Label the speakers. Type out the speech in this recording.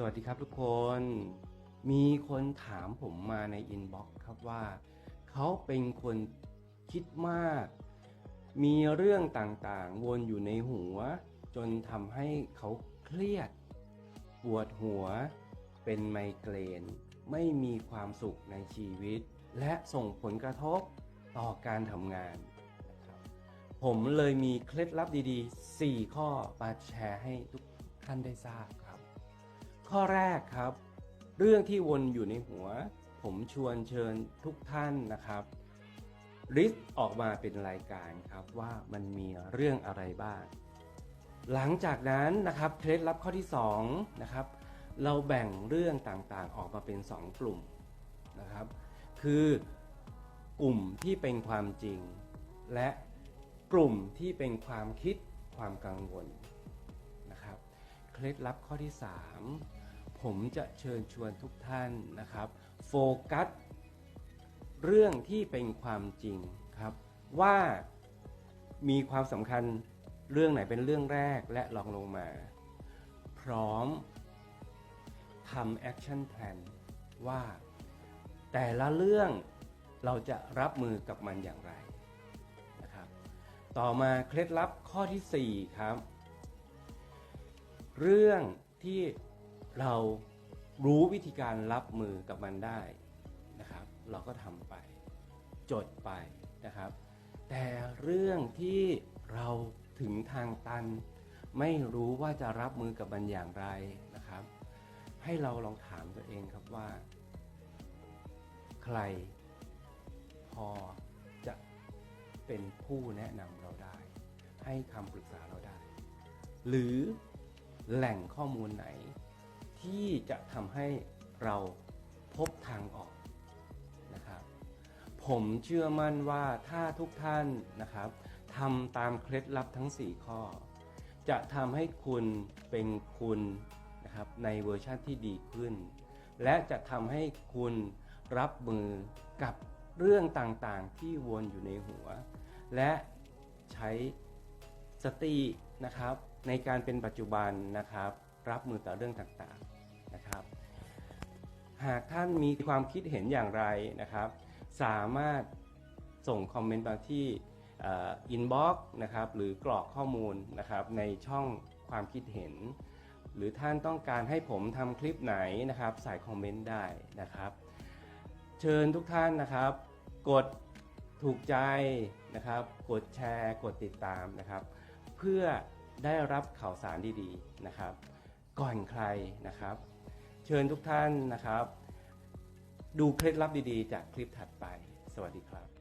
Speaker 1: สวัสดีครับทุกคน มีคนถามผมมาในอินบ็อกซ์ครับว่า เขาเป็นคนคิดมาก มีเรื่องต่างๆ วนอยู่ในหัว จนทำให้เขาเครียด ปวดหัว เป็นไมเกรน ไม่มีความสุขในชีวิต และส่งผลกระทบต่อการทำงาน ผมเลยมีเคล็ดลับดีๆ 4 ข้อมาแชร์ให้ทุกท่านได้ทราบครับ ข้อแรกครับ เรื่องที่วนอยู่ในหัว ผมชวนเชิญทุกท่านนะครับริสออกมาเป็นรายการครับว่ามันมีเรื่องอะไรบ้าง หลังจากนั้นนะครับเคล็ดลับข้อที่2นะครับเราแบ่งเรื่องต่างๆ ออกมาเป็น 2 กลุ่มนะครับ คือกลุ่มที่เป็นความจริง และกลุ่มที่เป็นความคิดความกังวลนะครับ เคล็ดลับข้อที่ 3 ผมจะเชิญชวนทุกท่านนะครับโฟกัสเรื่องที่เป็นความจริงครับ ว่ามีความสำคัญเรื่องไหนเป็นเรื่องแรกและลองลงมา พร้อมทำแอคชั่นแพลนว่าแต่ละเรื่องเราจะรับมือกับมันอย่างไรนะครับ ต่อมาเคล็ดลับข้อทีสี่4 ครับ เรื่องที่ เรารู้วิธีการรับมือกับมันได้นะครับ เราก็ทำไปจดไปนะครับ แต่เรื่องที่เราถึงทางตัน ไม่รู้ว่าจะรับมือกับมันอย่างไรนะครับ ให้เราลองถามตัวเองครับว่า ใคร พอจะเป็นผู้แนะนำเราได้ ให้คำปรึกษาเราได้ หรือแหล่งข้อมูลไหน ที่จะทำให้เราพบทางออกนะครับ ผมเชื่อมั่นว่าถ้าทุกท่านนะครับทำตามเคล็ดลับทั้ง 4 ข้อ จะทำให้คุณเป็นคุณนะครับในเวอร์ชันที่ดีขึ้น และจะทำให้คุณรับมือกับเรื่องต่างๆที่วนอยู่ในหัว และใช้สตินะครับในการเป็นปัจจุบันนะครับ รับมือต่อเรื่องต่างๆ หากท่านมีความคิดเห็นอย่างไรนะครับ สามารถส่งคอมเมนต์มาที่อินบ็อกซ์นะครับหรือกรอกข้อมูลนะครับในช่องความคิดเห็น หรือท่านต้องการให้ผมทำคลิปไหนนะครับ ใส่คอมเมนต์ได้นะครับ เชิญทุกท่านนะครับ กดถูกใจนะครับ กดแชร์ กดติดตามนะครับ เพื่อได้รับข่าวสารดีๆนะครับ ก่อนใครนะครับ เชิญทุกท่านนะครับ ดูเคล็ดลับดีๆ จากคลิปถัดไป สวัสดีครับ